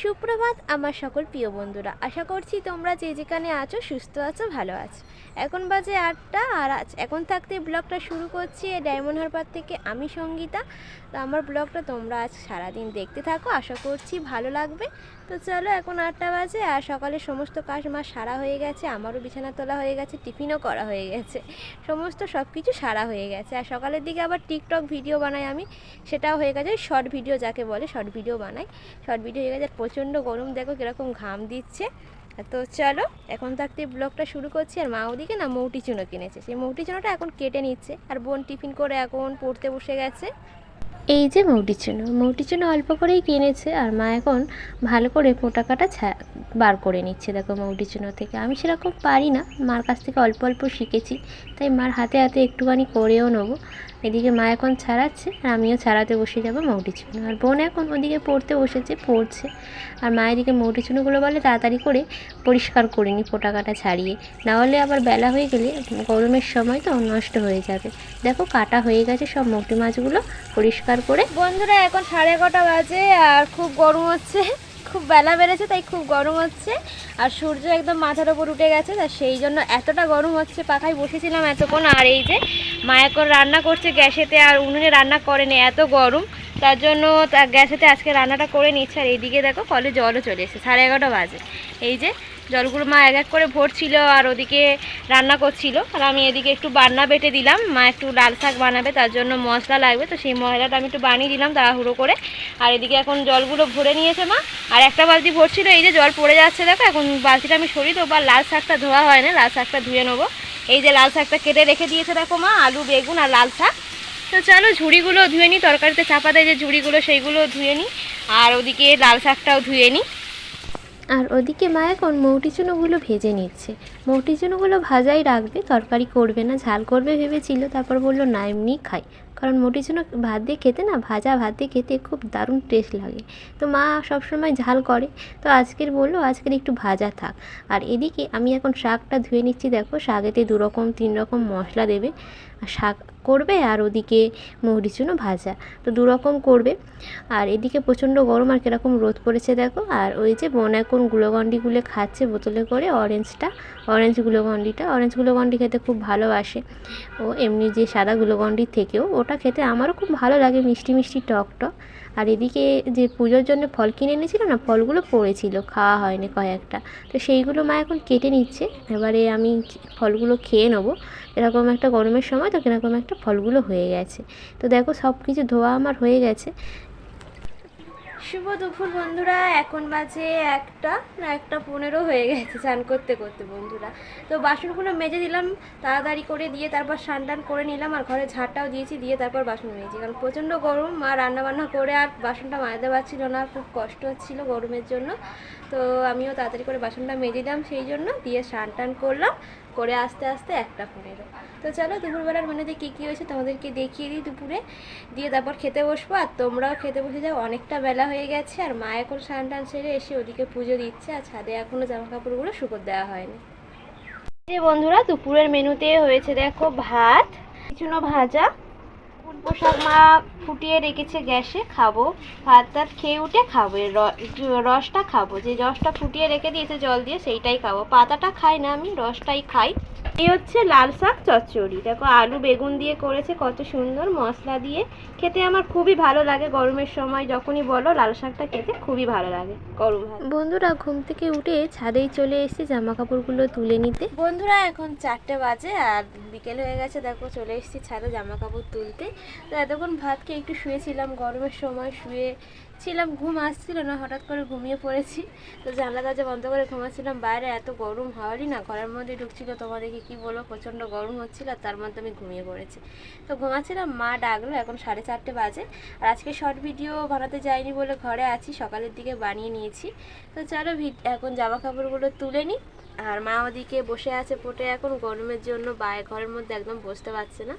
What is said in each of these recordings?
সুপ্রভাত, আমার সকল প্রিয় বন্ধুরা। আশা করছি তোমরা যে যেখানে আছো সুস্থ আছো, ভালো আছো। এখন বাজে আটটা আর আজ এখন থাকতে ব্লগটা শুরু করছি এই ডায়মন্ড হারবার থেকে আমি সঙ্গীতা। তো আমার ব্লগটা তোমরা আজ সারাদিন দেখতে থাকো। আশা করছি ভালো লাগবে। তো চলো, এখন আটটা বাজে আর সকালে সমস্ত কাজ আমার সারা হয়ে গেছে, আমারও বিছানা তোলা হয়ে গেছে, টিফিনও করা হয়ে গেছে, সমস্ত সব কিছু সারা হয়ে গেছে। আর সকালের দিকে আবার টিকটক ভিডিও বানাই আমি, সেটাও হয়ে গেছে শর্ট ভিডিও যাকে বলে শর্ট ভিডিও বানাই। শর্ট ভিডিও হয়ে গেছে প্রচণ্ড গরম, দেখো কীরকম ঘাম দিচ্ছে। তো চলো, এখন থাকতে ব্লগটা শুরু করছি, আর মা ওদিকে না মৌটি চুনো কিনেছে, সেই মৌটি চুনোটা এখন কেটে নিচ্ছে, আর বোন টিফিন করে এখন পড়তে বসে গেছে। এই যে মৌটি চুনো মৌটি চুনো অল্প করেই কিনেছে আর মা এখন ভালো করে পোটা কাটা বার করে নিচ্ছে। দেখো মৌটি চুনো থেকে। আমি সেরকম পারি না। মার কাছ থেকে অল্প অল্প শিখেছি, তাই মার হাতে হাতে একটুখানি করেও নেব। এদিকে মা এখন ছাড়াচ্ছে আর আমিও ছাড়াতে বসে যাব মৌটি চুনো। আর বোন এখন ওদিকে পড়তে বসেছে, পড়ছে। আর মা এদিকে মৌটি চুনোগুলো বলে তাড়াতাড়ি করে পরিষ্কার করে নি পোটা কাটা ছাড়িয়ে নাহলে আবার বেলা হয়ে গেলে গরমের সময় তো নষ্ট হয়ে যাবে। দেখো কাটা হয়ে গেছে সব মৌটি মাছগুলো পরিষ্কার করে। বন্ধুরা, এখন সাড়ে এগারোটা বাজে আর খুব গরম হচ্ছে। খুব বেলা বেড়েছে, তাই খুব গরম হচ্ছে। আর সূর্য একদম মাথার ওপর উঠে গেছে, তা সেই জন্য এতটা গরম হচ্ছে, পাখায় বসেছিলাম এতক্ষণ। আর এই যে, মায়াকর রান্না করছে গ্যাসেতে, আর উনুনে রান্না করেনি, এত গরম। তার জন্য গ্যাসেতে আজকে রান্নাটা করে নিচ্ছে। আর এইদিকে দেখো কলে জলও চলে এসেছে। সাড়ে এগারোটা বাজে। এই যে জলগুলো মা এক এক করে ভরছিল আর ওদিকে রান্না করছিল। আর আমি এদিকে একটু বান্না বেটে দিলাম। মা একটু লাল শাক বানাবে, তার জন্য মশলা লাগবে। তো সেই মশলাটা আমি একটু বানিয়ে দিলাম তাড়াহুড়ো করে। আর এদিকে এখন জলগুলো ভরে নিয়েছে মা। আর একটা বালতি ভরছিল, এই যে জল পড়ে যাচ্ছে দেখো। এখন বালতিটা আমি সরিয়ে দেবো। আর লাল শাকটা ধোয়া হয় না, লাল শাকটা ধুয়ে নেব। এই যে লাল শাকটা কেটে রেখে দিয়েছে দেখো মা, আলু, বেগুন আর লাল শাক। তো চলো ঝুড়িগুলো ধুয়ে নিই, তরকারিতে চাপা দেয় যে ঝুড়িগুলো সেইগুলো ধুয়ে নিই। আর ওদিকে লাল শাকটাও ধুয়ে নিই। আর ওদিকে মা এখন মৌটি চুনোগুলো ভেজে নিচ্ছে। মৌটি চুনোগুলো ভাজাই রাখবে, তরকারি করবে না, ঝাল করবে ভেবেছিল, তারপর বলল, না এমনি খাই। কারণ মৌটি চুনো ভাত দিয়ে খেতে না, ভাজা ভাত দিয়ে খেতে খুব দারুণ টেস্ট লাগে। তো মা সবসময় ঝাল করে। তো আজকের বলল, আজকের একটু ভাজা থাক। আর এদিকে আমি এখন শাকটা ধুয়ে নিচ্ছি, দেখো শাকেতে দু রকম তিন রকম মশলা দেবে। শাক করবে আর ওদিকে মৌরি চুনো ভাজা। তো দু রকম করবে। আর এদিকে প্রচণ্ড গরম আর কীরকম রোদ পড়েছে দেখো। আর ওই যে বোন এখন গ্লুকন্ডি গুলে খাচ্ছে বোতলে করে অরেঞ্জটা অরেঞ্জ গ্লুকন্ডিটা অরেঞ্জ গ্লুকন্ডি খেতে খুব ভালোবাসে। ও এমনি যে সাদা গ্লুকন্ডির থেকেও ওটা খেতে আমারও খুব ভালো লাগে, মিষ্টি মিষ্টি টক টক। আর এদিকে যে পুজোর জন্য ফল কিনে এনেছিল না, ফলগুলো পড়েছিল, খাওয়া হয়নি কয়েকটা। তো সেইগুলো মা এখন কেটে নিচ্ছে, এবারে আমি ফলগুলো খেয়ে নেব। এরকম একটা গরমের সময় তো এরকম একটা ফলগুলো হয়ে গেছে। তো দেখো সব কিছু ধোয়া আমার হয়ে গেছে। শুভ দুপুর বন্ধুরা, এখন বাজে একটা, না একটা পনেরো হয়ে গেছে স্নান করতে করতে বন্ধুরা। তো বাসনগুলো মেজে দিলাম, তাড়াতাড়ি করে দিয়ে তারপর স্নান টান করে নিলাম আর ঘরে ঝাড়টাও দিয়েছি, দিয়ে তারপর বাসন মেজেছি কারণ প্রচণ্ড গরম, মা রান্নাবান্না করে আর বাসনটা মাজতে পারছিল না, খুব কষ্ট হচ্ছিল গরমের জন্য। তো আমিও তাড়াতাড়ি করে বাসনটা মেজে দিলাম, সেই জন্য দিয়ে স্নান টান করলাম, করে আস্তে আস্তে একটা পনেরো তো চলো দুপুরবেলার মেনুতে কী কী হয়েছে তোমাদেরকে দেখিয়ে দিই দুপুরে। দিয়ে তারপর খেতে বসবো, আর তোমরাও খেতে বসে যাও, অনেকটা বেলা হয়ে গেছে, আর মা এখন স্নান টান সেরে এসে ওদিকে পুজো দিচ্ছে, আর ছাদে এখনও জামা কাপড়গুলো শুকোতে দেওয়া হয়নি। যে বন্ধুরা, দুপুরের মেনুতে হয়েছে দেখো ভাত কিছুনো ভাজা পোশাক মা ফুটিয়ে রেখেছে গ্যাসে খাব। ভাত টাত খেয়ে উঠে খাব রসটা খাব। যে রসটা ফুটিয়ে রেখে দিয়েছে জল দিয়ে সেইটাই খাব। পাতাটা খাই না আমি রসটাই খাই। এই হচ্ছে লাল শাক চচ্চড়ি। দেখো আলু বেগুন দিয়ে করেছে কত সুন্দর মশলা দিয়ে। খেতে আমার খুবই ভালো লাগে গরমের সময় যখনই বলো লাল শাকটা খেতে খুবই ভালো লাগে গরম বন্ধুরা ঘুম থেকে উঠে ছাদেই চলে এসেছি জামা কাপড়গুলো তুলে নিতে। বন্ধুরা এখন চারটে বাজে আর বিকেল হয়ে গেছে, দেখো চলে এসেছি ছাদে জামা কাপড় তুলতে। তো এতক্ষণ ভাত খেয়ে একটু শুয়েছিলাম, গরমের সময় শুয়ে ছিলাম, ঘুম আসছিল না, হঠাৎ করে ঘুমিয়ে পড়েছি। তো জানলা দরজা বন্ধ করে ঘুমাচ্ছিলাম, বাইরে এত গরম হওয়ারই না, ঘরের মধ্যে ঢুকছিল তোমাদেরকে কি বলব প্রচণ্ড গরম হচ্ছিল, আর তার মধ্যে আমি ঘুমিয়ে পড়েছি। তো ঘুমাচ্ছিলাম, মা ডাকলো, এখন সাড়ে চারটে বাজে, আর আজকে শর্ট ভিডিও বানাতে যাইনি বলে ঘরে আছি, সকালের দিকে বানিয়ে নিয়েছি। তো চলো এখন জামা কাপড়গুলো তুলে নিই আর মা ওদিকে বসে আছে পটে এখন, গরমের জন্য বাইরে ঘরের মধ্যে একদম বসতে পারছে না।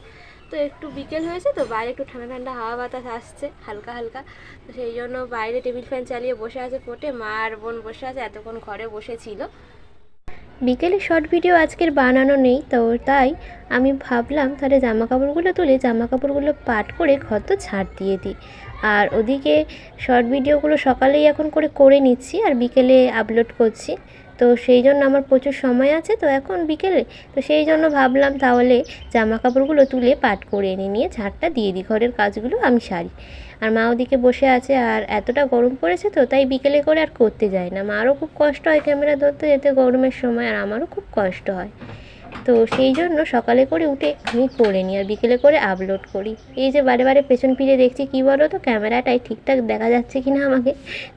তো একটু বিকেল হয়েছে, তো বাইরে একটু ঠান্ডা ঠান্ডা হাওয়া বাতাস আসছে, হালকা হালকা। তো সেই জন্য বাইরে টেবিল ফ্যান চালিয়ে বসে আছে পটে মা আর বোন বসে আছে, এতক্ষণ ঘরে বসেছিল। বিকেলে শর্ট ভিডিও আজকের বানানো নেই, তো তাই আমি ভাবলাম তাহলে জামা কাপড়গুলো তুলে জামা কাপড়গুলো পাট করে ঘর তো ছাড় দিয়ে দিই। আর ওদিকে শর্ট ভিডিওগুলো সকালেই এখন করে করে নিচ্ছি, আর বিকেলে আপলোড করছি। তো সেই জন্য আমার প্রচুর সময় আছে, তো এখন বিকেলে, তো সেই জন্য ভাবলাম তাহলে জামা কাপড়গুলো তুলে পাট করে এনে নিয়ে ঝাড়টা দিয়ে দিই, ঘরের কাজগুলো আমি সারি। আর মা ওদিকে বসে আছে আর এতটা গরম পড়েছে তো, তাই বিকেলে করে আর করতে যায় না। মারও খুব কষ্ট হয় ক্যামেরা ধরতে যেতে গরমের সময়, আর আমারও খুব কষ্ট হয়। তো সেই জন্য সকালে করে উঠে আমি করে নিই আর বিকেলে করে আপলোড করি। এই যে বারে বারে পেছন ফিরে দেখছি, কী বলো তো? ক্যামেরাটাই ঠিকঠাক দেখা যাচ্ছে কি না আমাকে?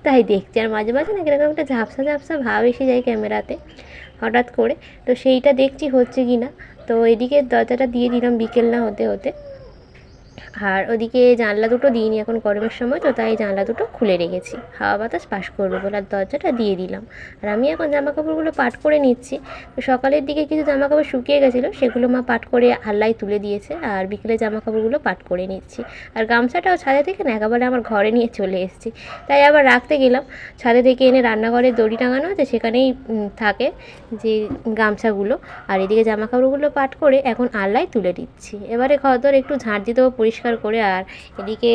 তাই দেখছি আর মাঝে মাঝে না কীরকম একটা ঝাপসা ঝাপসা ভাব এসে যায় ক্যামেরাতে হঠাৎ করে। তো সেইটা দেখছি হচ্ছে কি না তো এদিকে দরজাটা দিয়ে দিলাম বিকেল না হতে হতে। আর ওদিকে জানলা দুটো দিইনি এখন গরমের সময়, তো তাই জানলা দুটো খুলে রেখেছি। হাওয়া বাতাস পাস করবে বলে আর দরজাটা দিয়ে দিলাম। আর আমি এখন জামা কাপড়গুলো পাট করে নিচ্ছি। তো সকালের দিকে কিছু জামা কাপড় শুকিয়ে গেছিল, সেগুলো মা পাট করে আল্লায় তুলে দিয়েছে আর বিকেলে জামা কাপড়গুলো পাট করে নিচ্ছি। আর গামছাটাও ছাদে থেকে না, একেবারে আমার ঘরে নিয়ে চলে এসেছি। তাই আবার রাখতে গেলাম। ছাদে থেকে এনে রান্নাঘরে দড়ি টাঙানো আছে, সেখানেই থাকে যে গামছাগুলো। আর এদিকে জামা কাপড়গুলো পাট করে এখন আল্লায় তুলে দিচ্ছি। এবারে ঘর একটু ঝাঁট দেবো পরিষ্কার করে আর এদিকে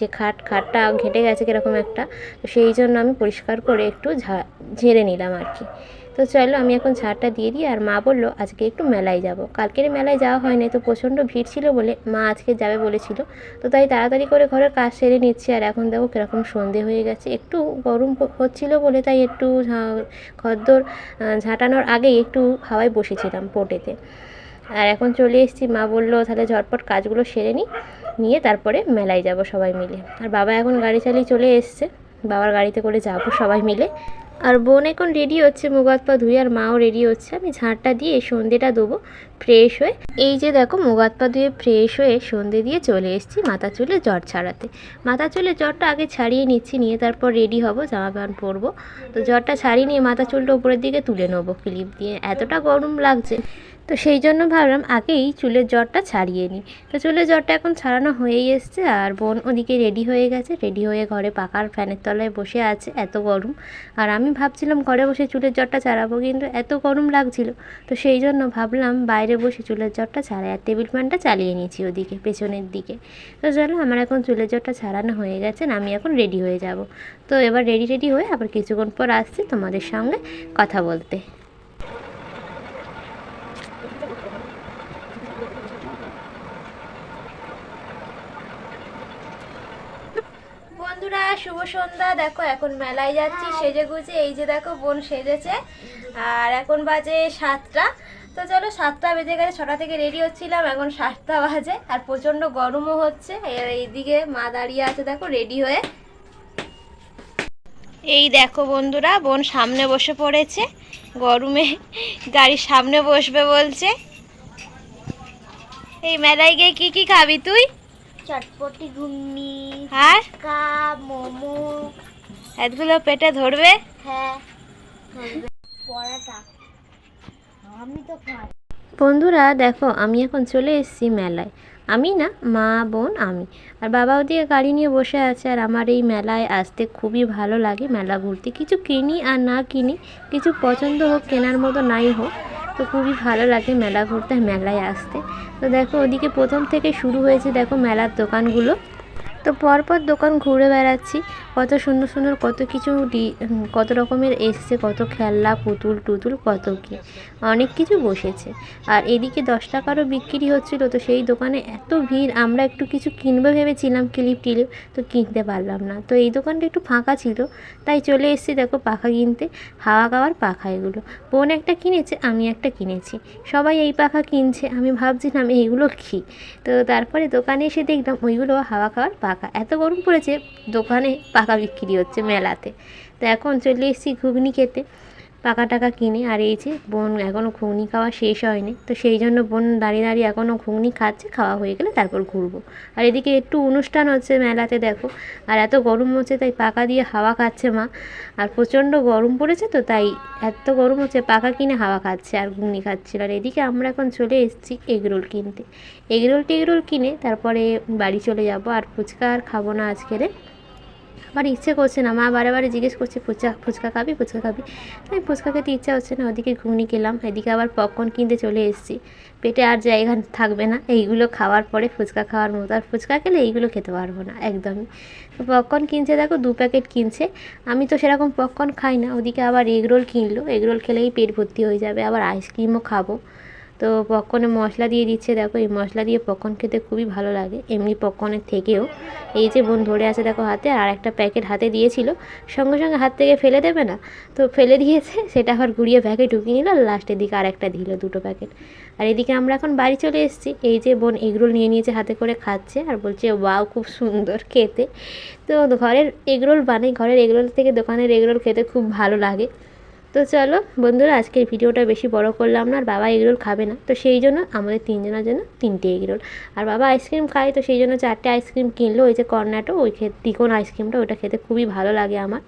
যে খাট, খাটটা ঘেঁটে গেছে কীরকম একটা, তো সেই জন্য আমি পরিষ্কার করে একটু ঝেড়ে নিলাম আর কি। তো চলো আমি এখন ঝাড়টা দিয়ে দিই আর মা বলল, আজকে একটু মেলায় যাব। কালকের মেলায় যাওয়া হয়নি তো প্রচণ্ড ভিড় ছিল বলে মা আজকে যাবে বলেছিল। তো তাই তাড়াতাড়ি করে ঘরের কাজ সেরে নিচ্ছি আর এখন দেখো কীরকম সন্ধে হয়ে গেছে। একটু গরম হচ্ছিল বলে তাই একটু ঘরদোর ঝাঁটানোর আগেই একটু হাওয়ায় বসেছিলাম পোটেতে। আর এখন চলে এসেছি, মা বলল, তাহলে ঝটপট কাজগুলো সেরে নিই নিয়ে তারপরে মেলায় যাব সবাই মিলে। আর বাবা এখন গাড়ি চালিয়ে চলে এসছে, বাবার গাড়িতে করে যাব সবাই মিলে। আর বোন এখন রেডি হচ্ছে, মুখ পা ধুয়ে, আর মাও রেডি হচ্ছে। আমি ঝাঁটটা দিয়ে সন্ধেটা দেবো ফ্রেশ হয়ে। এই যে দেখো, মুখ পা ধুয়ে ফ্রেশ হয়ে সন্ধে দিয়ে চলে এসেছি মাথা চুলে জ্বর ছাড়াতে। মাথা চুলে জ্বরটা আগে ছাড়িয়ে নিচ্ছি, নিয়ে তারপর রেডি হব, জামা প্যান্ট পরবো। তো জ্বরটা ছাড়িয়ে নিয়ে মাথা চুলটা উপরের দিকে তুলে নেব, ক্লিপ দিয়ে। এতটা গরম লাগছে। তো সেই জন্য ভাবলাম আগেই চুলের জ্বরটা ছাড়িয়ে নিই। তো চুলের জ্বরটা এখন ছাড়ানো হয়েই এসছে আর বোন ওদিকে রেডি হয়ে গেছে রেডি হয়ে ঘরে পাকার ফ্যানের তলায় বসে আছে, এত গরম। আর আমি ভাবছিলাম ঘরে বসে চুলের জ্বরটা ছাড়াবো কিন্তু এত গরম লাগছিল। তো সেই জন্য ভাবলাম বাইরে বসে চুলের জ্বরটা ছাড়াই আর টেবিল ফ্যানটা চালিয়ে নিয়েছি ওদিকে, পেছনের দিকে। তো চলো আমার এখন চুলের জ্বরটা ছাড়ানো হয়ে গেছে আমি এখন রেডি হয়ে যাব। তো এবার রেডি রেডি হয়ে আবার কিছুক্ষণ পর আসছি তোমাদের সঙ্গে কথা বলতে বন্ধুরা শুভ সন্ধ্যা। দেখো এখন মেলায় যাচ্ছি সেজে গুজে এই যে দেখো বোন সেজেছে। আর এখন বাজে সাতটা। তো চলো সাতটা বেজে গেছে ছটা থেকে রেডি হচ্ছিলাম এখন সাতটা বাজে আর প্রচণ্ড গরমও হচ্ছে। এইদিকে মা দাঁড়িয়ে আছে দেখো রেডি হয়ে। এই দেখো বন্ধুরা বোন সামনে বসে পড়েছে। গরমে গাড়ির সামনে বসবে বলছে। এই মেলায় গিয়ে কি কি খাবি তুই? চটপটি ঘুগনি আর? কা মোমো। এতগুলো পেটে ধরবে? হ্যাঁ পরাটা। আমি তো খাই। বন্ধুরা দেখো আমি এখন চলে এসেছি মেলায়। আমি না মা বোন আমি। আর বাবা ওদিকে গাড়ি নিয়ে বসে আছে আর আমার এই মেলায় আসতে খুবই ভালো লাগে। মেলা ঘুরতে কিছু কিনি আর না কিনি কিছু পছন্দ হোক কেনার মতো নাই হোক। তো খুবই ভালো লাগে মেলা ঘুরতে, মেলায় আসতে। তো দেখো ওদিকে প্রথম থেকে শুরু হয়েছে, দেখো মেলার দোকানগুলো। তো পরপর দোকান ঘুরে বেড়াচ্ছি। কত সুন্দর সুন্দর কত কিছু কত রকমের এসছে, কত খেলনা, পুতুল, টুতুল, কত কি। অনেক কিছু বসেছে। আর এদিকে দশ টাকারও বিক্রি হচ্ছিল, তো সেই দোকানে এত ভিড়, আমরা একটু কিছু কিনবো ভেবেছিলাম, ক্লিপ টিলিপ, তো কিনতে পারলাম না। তো এই দোকানটা একটু ফাঁকা ছিল, তাই চলে এসেছি, দেখো পাখা কিনতে, হাওয়া খাওয়ার পাখা এগুলো। বোন একটা কিনেছে, আমি একটা কিনেছি। সবাই এই পাখা কিনছে, আমি ভাবছিলাম এইগুলো কী? তো তারপরে দোকানে এসে দেখলাম, ওইগুলো হাওয়া খাওয়ার পাখা। এত গরম পড়েছে দোকানে পাকা বিক্রি হচ্ছে মেলাতে। তো এখন চলে এসেছি ঘুগনি খেতে। পাকা টাকা কিনে, আর এই যে বোন এখনও ঘুগনি খাওয়া শেষ হয়নি, তো সেই জন্য বোন দাঁড়িয়ে দাঁড়িয়ে এখনও ঘুগনি খাচ্ছে, খাওয়া হয়ে গেলে তারপর ঘুরবো। আর এদিকে একটু অনুষ্ঠান হচ্ছে মেলাতে, দেখো, আর এত গরম হচ্ছে, তাই পাকা দিয়ে হাওয়া খাচ্ছে মা। আর প্রচণ্ড গরম পড়েছে তো, তাই এত গরম হচ্ছে, পাকা কিনে হাওয়া খাচ্ছে আর ঘুগনি খাচ্ছিল আর এদিকে আমরা এখন চলে এসেছি এগরোল কিনতে। এগরোল টেগরোল কিনে তারপরে বাড়ি চলে যাব, আর ফুচকা আর খাব না আজকেরে আমার ইচ্ছে করছে না। মা বারে বারে জিজ্ঞেস করছে, ফুচকা ফুচকা খাবি ফুচকা খাবি? আমি ফুচকা খেতে ইচ্ছা হচ্ছে না। ওদিকে ঘুগনি খেলাম, এদিকে আবার পপকর্ন কিনতে চলে এসেছি। পেটে আর জায়গা থাকবে না। এইগুলো খাওয়ার পরে ফুচকা খাওয়ার মতো। আর ফুচকা খেলে এইগুলো খেতে পারব না, একদমই। তো পপকর্ন কিনছে, দেখো দু প্যাকেট কিনছে। আমি তো সেরকম পপকর্ন খাই না। ওদিকে আবার এগরোল কিনলো। এগরোল খেলেই পেট ভর্তি হয়ে যাবে। আবার আইসক্রিমও খাব। তো পপকর্নে মশলা দিয়ে দিচ্ছে, দেখো এই মশলা দিয়ে পপকর্ন খেতে খুবই ভালো লাগে। এমনি পপকর্নের থেকেও। এই যে বোন ধরে আছে দেখো হাতে, আর একটা প্যাকেট হাতে দিয়েছিল। সঙ্গে সঙ্গে হাত থেকে ফেলে দেবে না? তো ফেলে দিয়েছে, সেটা আবার ঘুরিয়ে ব্যাগে ঢুকিয়ে নিল লাস্টের দিকে আর একটা দিল দুটো প্যাকেট আর এদিকে আমরা এখন বাড়ি চলে এসেছি। এই যে বোন এগরোল নিয়ে নিয়েছে, হাতে করে খাচ্ছে, আর বলছে, ওয়াও, খুব সুন্দর খেতে। তো ঘরের এগরোল বানাই, ঘরের এগরোল থেকে দোকানের এগরোল খেতে খুব ভালো লাগে। তো চলো, বন্ধুরা, আজকের ভিডিওটা বেশি বড় করলাম না, আর বাবা এগরোল খাবে না। তো সেই জন্য আমাদের তিনজনের জন্য তিনটে এগরোল আর বাবা আইসক্রিম খায়, তো সেই জন্য চারটে আইসক্রিম কিনলো, ওই যে কর্নাটো, ওই তিকোন আইসক্রিমটা ওটা খেতে খুবই ভালো লাগে আমার।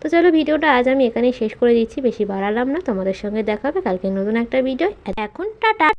তো চলো, ভিডিওটা আজ আমি এখানেই শেষ করে দিচ্ছি, বেশি বাড়ালাম না, তোমাদের সঙ্গে দেখা হবে কালকে নতুন একটা ভিডিও। এখন টাটা!